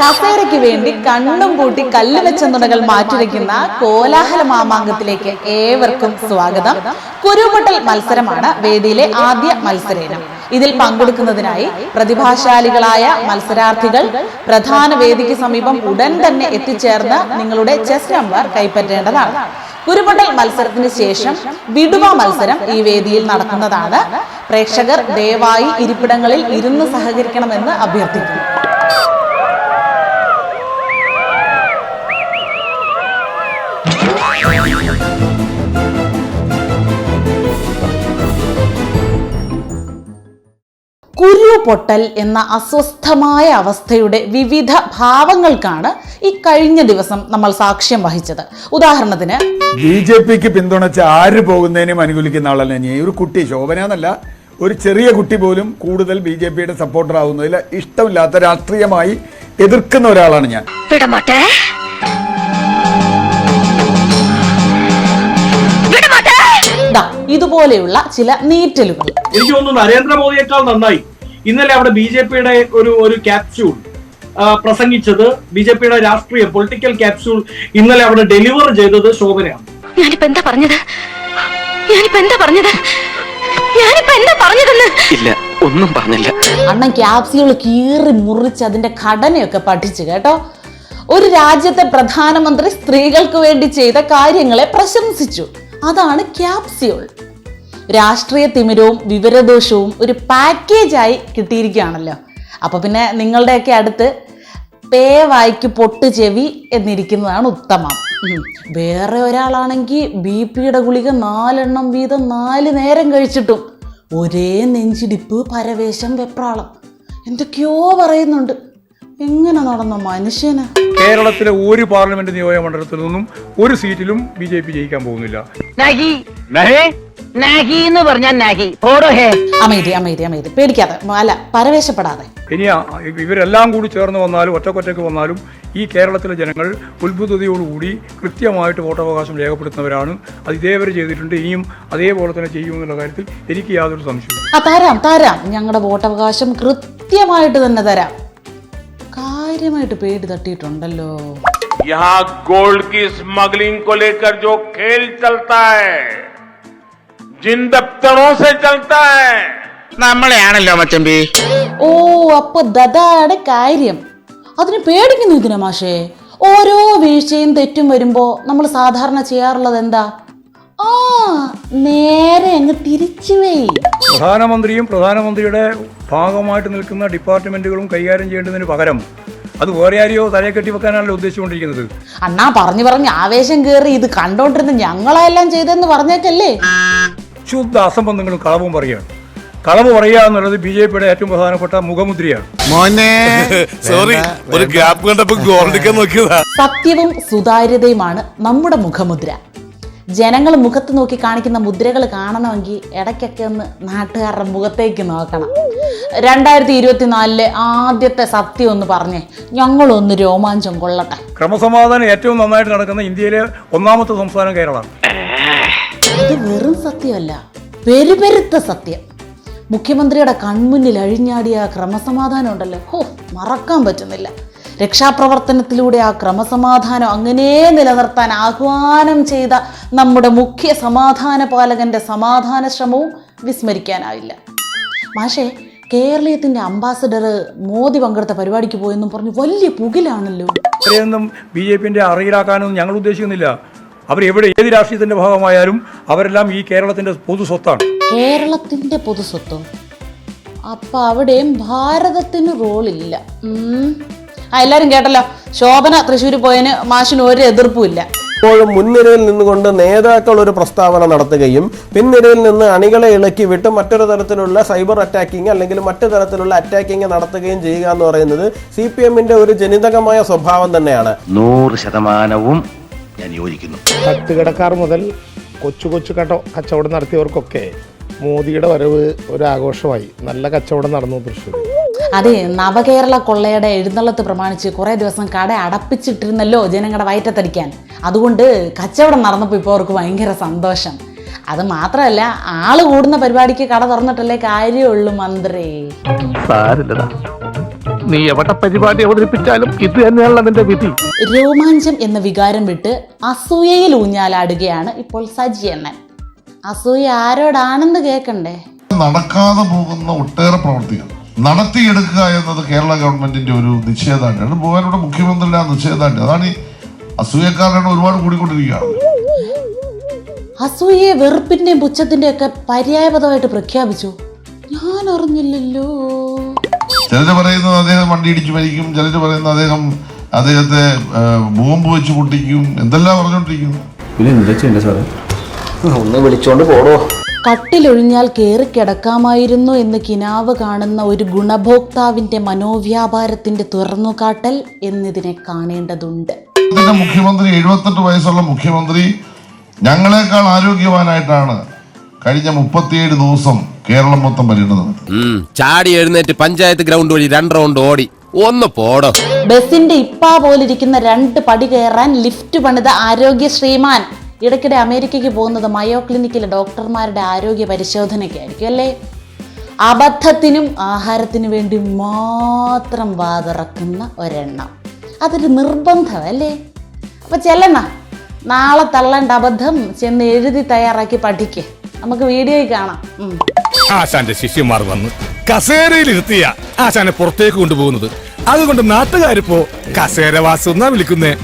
കസേരയ്ക്ക് വേണ്ടി കണ്ണും പൂട്ടി കല്ല് വെച്ച നുണകൾ മാറ്റിവെക്കുന്ന കോലാഹല മാമാങ്കത്തിലേക്ക് ഏവർക്കും സ്വാഗതം. കുരുപൊട്ടൽ മത്സരമാണ് വേദിയിലെ ആദ്യ മത്സരയിനം. ഇതിൽ പങ്കെടുക്കുന്നതിനായി പ്രതിഭാശാലികളായ മത്സരാർത്ഥികൾ പ്രധാന വേദിക്ക് സമീപം ഉടൻ തന്നെ എത്തിച്ചേർന്ന് നിങ്ങളുടെ ചെസ് നമ്പർ കൈപ്പറ്റേണ്ടതാണ്. കുരുപൊട്ടൽ മത്സരത്തിന് ശേഷം വിടുവ മത്സരം ഈ വേദിയിൽ നടക്കുന്നതാണ്. പ്രേക്ഷകർ ദയവായി ഇരിപ്പിടങ്ങളിൽ ഇരുന്ന് സഹകരിക്കണമെന്ന് അഭ്യർത്ഥിക്കുന്നു. കുരു പൊട്ടൽ എന്ന അസ്വസ്ഥമായ അവസ്ഥയുടെ വിവിധ ഭാവങ്ങൾക്കാണ് ഈ കഴിഞ്ഞ ദിവസം നമ്മൾ സാക്ഷ്യം വഹിച്ചത്. ഉദാഹരണത്തിന് ബി ജെ പിക്ക് പിന്തുണച്ച് ആര് പോകുന്നതിനും അനുകൂലിക്കുന്ന ആളല്ല ഞാൻ. ഒരു കുട്ടി ശോഭന എന്നല്ല ഒരു ചെറിയ കുട്ടി പോലും കൂടുതൽ ബി ജെ പിയുടെ സപ്പോർട്ടർ ആവുന്നതിൽ ഇഷ്ടമില്ലാത്ത രാഷ്ട്രീയമായി എതിർക്കുന്ന ഒരാളാണ് ഞാൻ. ദാ ഇതുപോലെയുള്ള ചില നീറ്റലുകൾ. എനിക്ക് തോന്നുന്നു നരേന്ദ്രമോദിയേക്കാൾ നന്നായി. ഇന്നലെ അവിടെ ബി ജെ പിയുടെ ഒരു ഒരു ക്യാപ്സ്യൂൾ പ്രസംഗിച്ചത് ബി ജെ പിയുടെ രാഷ്ട്രീയ പൊളിറ്റിക്കൽ ക്യാപ്സ്യൂൾ ഇന്നലെ അവിടെ ഡെലിവർ ചെയ്തത് ശോഭനയാണ്. ഞാനിപ്പോ എന്താ പറഞ്ഞത്? ഞാനിപ്പോ എന്താ പറഞ്ഞത്? ഞാനിപ്പോ എന്താ പറഞ്ഞതെന്ന്? ഇല്ല ഒന്നും പറഞ്ഞില്ല. അണ്ണൻ ക്യാപ്സ്യൂൾ കീറി മുറിച്ച് അതിന്റെ ഘടനയൊക്കെ പഠിച്ചു കേട്ടോ. ഒരു രാജ്യത്തെ പ്രധാനമന്ത്രി സ്ത്രീകൾക്ക് വേണ്ടി ചെയ്ത കാര്യങ്ങളെ പ്രശംസിച്ചു. അതാണ് ക്യാപ്സ്യൂൾ രാഷ്ട്രീയ തിമിരവും വിവരദോഷവും ഒരു പാക്കേജായി കിട്ടിയിരിക്കുകയാണല്ലോ. അപ്പോൾ പിന്നെ നിങ്ങളുടെയൊക്കെ അടുത്ത് പേ വായിക്ക് പൊട്ട് ചെവി എന്നിരിക്കുന്നതാണ് ഉത്തമം. വേറെ ഒരാളാണെങ്കിൽ ബി പിയുടെ ഗുളിക നാലെണ്ണം വീതം നാല് നേരം കഴിച്ചിട്ടും ഒരേ നെഞ്ചിടിപ്പ് പരവേശം വെപ്രാളം. എന്തൊക്കെയോ പറയുന്നുണ്ട്. എങ്ങനെ നടന്ന മനുഷ്യന്? കേരളത്തിലെ ഒരു പാർലമെന്റ് നിയോജക മണ്ഡലത്തിൽ നിന്നും ഒരു സീറ്റിലും ബി ജെ പി ജയിക്കാൻ പോകുന്നില്ല. അമേരി അമേരി അമേരി. പേടിക്കാതെ അല്ല പരവേശപ്പെടാതെ. ഇനി ഇവരെല്ലാം കൂടി ചേർന്ന് വന്നാലും ഒറ്റക്കൊറ്റയ്ക്ക് വന്നാലും ഈ കേരളത്തിലെ ജനങ്ങൾ ഉത്ബുദ്ധതയോടുകൂടി കൃത്യമായിട്ട് വോട്ടവകാശം രേഖപ്പെടുത്തുന്നവരാണ്. അത് ഇതേവരെ ചെയ്തിട്ടുണ്ട്. ഇനിയും അതേപോലെ തന്നെ ചെയ്യുമെന്നുള്ള കാര്യത്തിൽ എനിക്ക് യാതൊരു സംശയവും തരാം തരാം. ഞങ്ങളുടെ വോട്ടവകാശം കൃത്യമായിട്ട് തന്നെ തരാം. കാര്യമായിട്ട് പേടി തട്ടിയിട്ടുണ്ടല്ലോ यहाँ गोल्ड की स्मगलिंग को लेकर जो खेल चलता है जिन दफ्तरों से चलता है നമ്മളെയാണല്ലോ മച്ചമ്പി ഓ അപ്പൊ ദതാണ് കാര്യം അതിന് പേടിക്കുന്നു ഇതിനെ മാഷേ ഓരോ വീഴ്ചയും തെറ്റും വരുമ്പോ നമ്മൾ സാധാരണ ചെയ്യാറുള്ളത് എന്താ ആ നേരെ അങ്ങ് തിരിച്ചുവേ പ്രധാനമന്ത്രിയും പ്രധാനമന്ത്രിയുടെ ഭാഗമായിട്ട് നിൽക്കുന്ന ഡിപ്പാർട്ട്മെന്റുകളും കൈകാര്യം ചെയ്യേണ്ടതിന് പകരം അത് വേറെ ആരെയോ തലയെ കെട്ടി വെക്കാനാണല്ലോ ഉദ്ദേശിച്ചുകൊണ്ടിരിക്കുന്നത്. അണ്ണാ പറഞ്ഞു പറഞ്ഞ് ആവേശം കേറി ഇത് കണ്ടോണ്ടിരുന്ന ഞങ്ങളെല്ലാം ചെയ്തെന്ന് പറഞ്ഞേക്കല്ലേ? ശുദ്ധ അസംബന്ധങ്ങളും കളവും പറയുകയാണ്. കളവ് പറയുക എന്നുള്ളത് ബി ജെ പിയുടെ ഏറ്റവും പ്രധാനപ്പെട്ട മുഖമുദ്രയാണ്. മോനെ സോറി ഒരു ഗ്യാപ്പ് കണ്ടപ്പോൾ നോക്കിയതാ. സത്യവും സുതാര്യതയുമാണ് നമ്മുടെ മുഖമുദ്ര. ജനങ്ങൾ മുഖത്ത് നോക്കി കാണിക്കുന്ന മുദ്രകൾ കാണണമെങ്കിൽ ഇടയ്ക്കൊക്കെ ഒന്ന് നാട്ടുകാരുടെ മുഖത്തേക്ക് നോക്കണം. രണ്ടായിരത്തി ഇരുപത്തിനാലിലെ ആദ്യത്തെ സത്യം ഒന്ന് പറഞ്ഞേ. ഞങ്ങളൊന്ന് രോമാഞ്ചം കൊള്ളട്ടെ. ക്രമസമാധാനം ഏറ്റവും നന്നായിട്ട് നടക്കുന്ന ഇന്ത്യയിലെ ഒന്നാമത്തെ സംസ്ഥാനം കേരളമാണ്. ഇത് വെറും സത്യമല്ല. പെരുപെരുത്ത സത്യം. മുഖ്യമന്ത്രിയുടെ കൺമുന്നിൽ അഴിഞ്ഞാടിയ ആ ക്രമസമാധാനം ഉണ്ടല്ലോ. ഹോ മറക്കാൻ പറ്റുന്നില്ല. രക്ഷാപ്രവർത്തനത്തിലൂടെ ആ ക്രമസമാധാനം അങ്ങനെ നിലനിർത്താൻ ആഹ്വാനം ചെയ്ത നമ്മുടെ മുഖ്യ സമാധാന പാലകന്റെ സമാധാന ശ്രമവും വിസ്മരിക്കാനാവില്ല. മാഷേ കേരളീയത്തിന്റെ അംബാസഡർ മോദി പങ്കെടുത്ത പരിപാടിക്ക് പോയെന്നും പറഞ്ഞു. വലിയ പുകിലാണല്ലോ. അവരെയൊന്നും ബി ജെ പിന്റെ അറിയിലാക്കാനൊന്നും ഞങ്ങൾ ഉദ്ദേശിക്കുന്നില്ല. അവർ എവിടെ ഏത് രാഷ്ട്രീയത്തിന്റെ ഭാഗമായാലും അവരെല്ലാം ഈ കേരളത്തിന്റെ പൊതു സ്വത്താണ്. കേരളത്തിന്റെ പൊതുസ്വത്വം അപ്പൊ അവിടെയും ഭാരതത്തിന് റോളില്ല. ഉം. ആ എല്ലാരും കേട്ടല്ലോ. ശോഭന തൃശ്ശൂർ പോയതിന് മാഷിന് ഒരു എതിർപ്പും ഇല്ല. ഇപ്പോഴും മുൻനിരയിൽ നിന്നുകൊണ്ട് നേതാക്കൾ ഒരു പ്രസ്താവന നടത്തുകയും പിൻനിരയിൽ നിന്ന് അണികളെ ഇളക്കി വിട്ട് മറ്റൊരു തരത്തിലുള്ള സൈബർ അറ്റാക്കിംഗ് അല്ലെങ്കിൽ മറ്റു തരത്തിലുള്ള അറ്റാക്കിംഗ് നടത്തുകയും ചെയ്യുക എന്ന് പറയുന്നത് സി പി എമ്മിന്റെ ഒരു ജനിതകമായ സ്വഭാവം തന്നെയാണ്. നൂറ് ശതമാനവും ഞാൻ യോജിക്കുന്നു. തട്ടുകടക്കാർ മുതൽ കൊച്ചു കൊച്ചു കട കച്ചവടം നടത്തിയവർക്കൊക്കെ മോദിയുടെ വരവ് ഒരു ആഘോഷമായി. നല്ല കച്ചവടം നടന്നു തൃശ്ശൂർ അതെ നവകേരള കൊള്ളയുടെ എഴുന്നള്ളത്ത് പ്രമാണിച്ച് കുറേ ദിവസം കട അടപ്പിച്ചിട്ടിരുന്നല്ലോ ജനങ്ങളുടെ വയറ്റത്തടിക്കാൻ. അതുകൊണ്ട് കച്ചവടം നടന്നപ്പോൾ ഇപ്പോൾ അവർക്ക് ഭയങ്കര സന്തോഷം. അത് മാത്രമല്ല ആൾ കൂടുന്ന പരിപാടിക്ക് കട തുറന്നിട്ടല്ലേ കാര്യമുള്ളൂ മന്ത്രി. നീ എവിടെ പരിപാടി അവതരിപ്പിച്ചാലും ഇത് തന്നെയാണല്ലോ നിന്റെ വിധി. രോമാഞ്ചം എന്ന വികാരം വിട്ട് അസൂയയിൽ ഊഞ്ഞാലാടുകയാണ് ഇപ്പോൾ സജി അണ്ണൻ. അസൂയ ആരോടാണെന്ന് കേക്കണ്ടേ? നടക്കാതെ പോകുന്ന ഒട്ടേറെ പ്രവർത്തികൾ. നടത്തിയെടുക്കുക എന്നത് കേരള ഗവൺമെന്റിന്റെ ഒരു നിശ്ചയദാർഢ്യമാണ് ബഹുമാനോടെ മുഖ്യമന്ത്രിയുടെ ആ നിശ്ചയദാർഢ്യം അതാണ് ഈ അസൂയക്കാരുടെ ഒരുപാട് കൂടിക്കൊണ്ടിരിക്കുകയാണ്. അസൂയയെ വെറുപ്പിന്റെയും പുച്ഛത്തിന്റെയും ഒക്കെ പര്യായപദമായിട്ട് പ്രഖ്യാപിച്ചു. ഞാൻ അറിഞ്ഞില്ലല്ലോ. ചിലര് പറയുന്നത് അദ്ദേഹം വണ്ടി ഇടിച്ചു മരിക്കും. ചിലര് പറയുന്നത് അദ്ദേഹം അദ്ദേഹത്തെ ബോംബ് വെച്ച് പൊട്ടിക്കും. എന്തെല്ലാം പറഞ്ഞോണ്ടിരിക്കുന്നു പിന്നെ എന്താ ചെയ്യണ്ടേ സാറേ ഒന്ന് വിളിച്ചോണ്ട് പോടോ. കട്ടിലൊഴിഞ്ഞാൽ കേറി കിടക്കാമായിരുന്നു എന്ന് കിനാവ് കാണുന്ന ഒരു ഗുണഭോക്താവിന്റെ മനോവ്യാപാരത്തിന്റെ തുറന്നുകാട്ടൽ എന്നിതിനെ കാണേണ്ടതുണ്ട്. മുഖ്യമന്ത്രി എഴുപത്തെട്ട് വയസ്സുള്ള മുഖ്യമന്ത്രി ഞങ്ങളെക്കാൾ ആരോഗ്യവാനായിട്ടാണ് കഴിഞ്ഞ മുപ്പത്തിയേഴ് ദിവസം കേരളം മൊത്തം പര്യടനം ചാടി എഴുന്നേറ്റ് പഞ്ചായത്ത് ഗ്രൗണ്ട് വഴി രണ്ട് റൗണ്ട് ഓടി. ഒന്ന് പോടോ. ബസിന്റെ ഇപ്പാ പോലിരിക്കുന്ന രണ്ട് പടി കയറാൻ ലിഫ്റ്റ് പണിത ആരോഗ്യ ശ്രീമാൻ ഇടയ്ക്കിടെ അമേരിക്കയ്ക്ക് പോകുന്നത് മയോ ക്ലിനിക്കിലെ ഡോക്ടർമാരുടെ ആരോഗ്യ പരിശോധനയ്ക്കായിരിക്കും അല്ലേ? അബദ്ധത്തിനും ആഹാരത്തിനു വേണ്ടി മാത്രം വാതിറക്കുന്ന ഒരെണ്ണം. അതൊരു നിർബന്ധമല്ലേ? അപ്പൊ ചെല്ലണ നാളെ തള്ളേണ്ട അബദ്ധം ചെന്ന് എഴുതി തയ്യാറാക്കി പഠിക്കേ. നമുക്ക് വീഡിയോയിൽ കാണാം. ആശാന്റെ ശിഷ്യന്മാർ വന്ന് കസേരയിൽ ഇരുത്തിയ ആശാനെ പുറത്തേക്ക് കൊണ്ടുപോകുന്നത്. അതുകൊണ്ട് നാട്ടുകാരിപ്പോ കസേരവാസം എന്നാ വിളിക്കുന്നേ.